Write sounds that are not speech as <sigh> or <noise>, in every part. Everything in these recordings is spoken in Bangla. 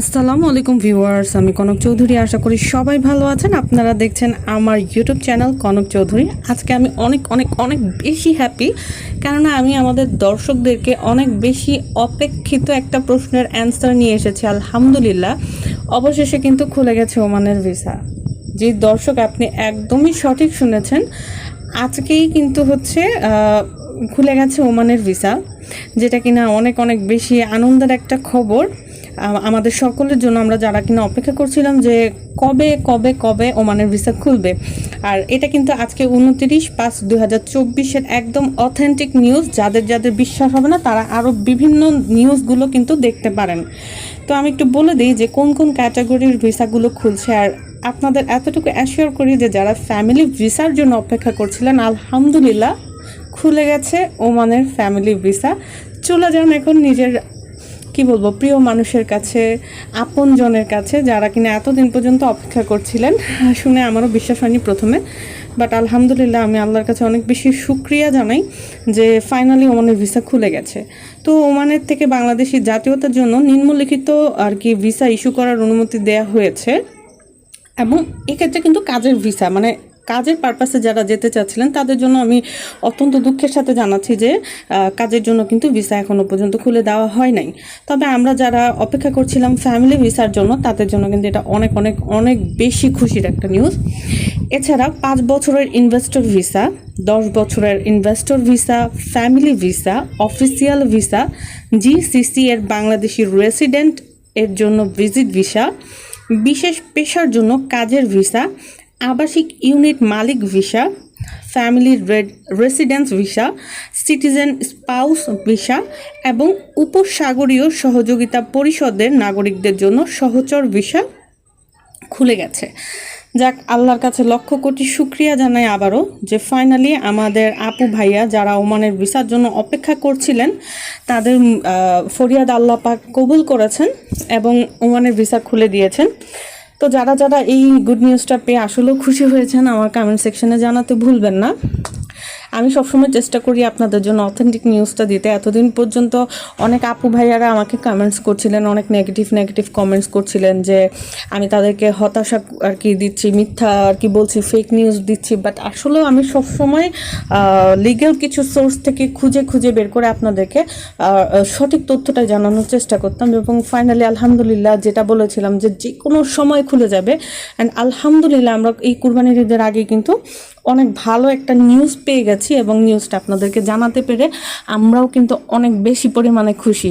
আসসালামু আলাইকুম ভিউয়ার্স, আমি কনক চৌধুরী। আশা করি সবাই ভালো আছেন। আপনারা দেখছেন আমার ইউটিউব চ্যানেল কনক চৌধুরী। আজকে আমি অনেক অনেক অনেক বেশি হ্যাপি কেননা আমি আমাদের দর্শকদেরকে অনেক বেশি অপেক্ষিত একটা প্রশ্নের অ্যান্সার নিয়ে এসেছি, আলহামদুলিল্লাহ। অবশেষে কিন্তু খুলে গেছে ওমানের ভিসা যে দর্শক, আপনি একদমই সঠিক শুনেছেন। আজকেই কিন্তু হচ্ছে খুলে গেছে ওমানের ভিসা যেটা কিনা অনেক অনেক বেশি আনন্দের একটা খবর। আমাদের সকলের জন্য আমরা যারা কিনা অপেক্ষা করছিলাম যে কবে কবে কবে ওমানের ভিসা খুলবে। আর এটা কিন্তু আজকে উনত্রিশ পাঁচ দুই হাজার চব্বিশের একদম অথেন্টিক নিউজ যাদের যাদের বিশ্বাস হবে না, তারা আরও বিভিন্ন নিউজগুলো কিন্তু দেখতে পারেন। তো আমি একটু বলে দিই যে কোন কোন ক্যাটাগরির ভিসাগুলো খুলছে। আর আপনাদের এতটুকু অ্যাসিওর করি যে যারা ফ্যামিলি ভিসার জন্য অপেক্ষা করছিলেন, আলহামদুলিল্লাহ খুলে গেছে ওমানের ফ্যামিলি ভিসা। চলে যান এখন নিজের কি বলব, প্রিয় মানুষের কাছে, আপনজনের কাছে, যারা কিনা এতদিন পর্যন্ত অপেক্ষা করছিলেন, <laughs> শুনে আমারও বিশ্বাস হয়নি প্রথমে। বাট আলহামদুলিল্লাহ আমি আল্লাহর কাছে অনেক বেশি সুক্রিয়া জানাই যে ফাইনালি ওমানের ভিসা খুলে গেছে। তো ওমানের থেকে বাংলাদেশি জাতীয়তার জন্য নিম্নলিখিত আর কি ভিসা ইস্যু করার অনুমতি দেয়া হয়েছে। এবং এক্ষেত্রে কিন্তু কাজের ভিসা মানে কাজের পারপাসে যারা যেতে চাচ্ছিলেন, তাদের জন্য আমি অত্যন্ত দুঃখের সাথে জানাচ্ছি যে কাজের জন্য কিন্তু ভিসা এখনও পর্যন্ত খুলে দেওয়া হয় নাই। তবে আমরা যারা অপেক্ষা করছিলাম ফ্যামিলি ভিসার জন্য, তাদের জন্য কিন্তু এটা অনেক অনেক অনেক বেশি খুশির একটা নিউজ এছাড়া পাঁচ বছরের ইনভেস্টর ভিসা দশ বছরের investor visa family visa official visa GCC এর বাংলাদেশি রেসিডেন্ট এর জন্য ভিজিট ভিসা বিশেষ পেশার জন্য কাজের ভিসা আবাসিক ইউনিট মালিক visa, family residence visa, citizen spouse visa এবং উপসাগরীয় সহযোগিতা পরিষদের নাগরিকদের জন্য সহচর ভিসা খুলে গেছে। যাক, আল্লাহর কাছে লক্ষ কোটি শুক্রিয়া জানাই আবারও যে ফাইনালি আমাদের আপু ভাইয়া যারা ওমানের ভিসার জন্য অপেক্ষা করছিলেন, তাদের ফরিয়াদ আল্লাহ পাক কবুল করেছেন এবং ওমানের ভিসা খুলে দিয়েছেন। তো যারা যারা এই গুড নিউজটা পেয়ে আসলেও খুশি হয়েছেন, আমার কমেন্ট সেকশনে জানাতে ভুলবেন না। আমি সবসময় চেষ্টা করি আপনাদের জন্য অথেন্টিক নিউজটা দিতে। এতদিন পর্যন্ত অনেক আপু ভাইয়ারা আমাকে কমেন্টস করছিলেন, অনেক নেগেটিভ নেগেটিভ কমেন্টস করছিলেন যে আমি তাদেরকে হতাশা আর কি দিচ্ছি, মিথ্যা আর কি বলছি ফেক নিউজ দিচ্ছি। বাট আসলেও আমি সবসময় লিগ্যাল কিছু সোর্স থেকে খুঁজে খুঁজে বের করে আপনাদেরকে সঠিক তথ্যটা জানানোর চেষ্টা করতাম এবং ফাইনালি আলহামদুলিল্লাহ যেটা বলেছিলাম যে যে কোনো সময় খুলে যাবে। অ্যান্ড আলহামদুলিল্লাহ আমরা এই কুরবানির ঈদের আগে কিন্তু অনেক ভালো একটা নিউজ পেয়ে গেছি এবং নিউজটা আপনাদেরকে জানাতে পেরে আমরাও কিন্তু অনেক বেশি পরিমাণে খুশি।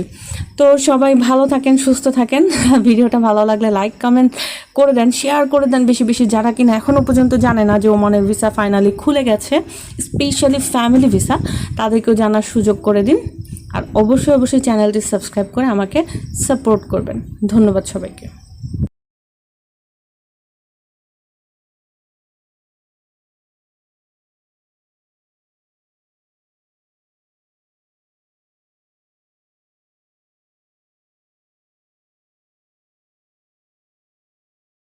তো সবাই ভালো থাকেন, সুস্থ থাকেন। <laughs> ভিডিওটা ভালো লাগলে লাইক কমেন্ট করে দেন শেয়ার করে দেন বেশি বেশি। যারা কিনা এখনও পর্যন্ত জানে না যে ওমানের ভিসা ফাইনালি খুলে গেছে স্পেশালি ফ্যামিলি ভিসা তাদেরকেও জানার সুযোগ করে দিন। আর অবশ্যই অবশ্যই চ্যানেলটি সাবস্ক্রাইব করে আমাকে সাপোর্ট করবেন। ধন্যবাদ সবাইকে।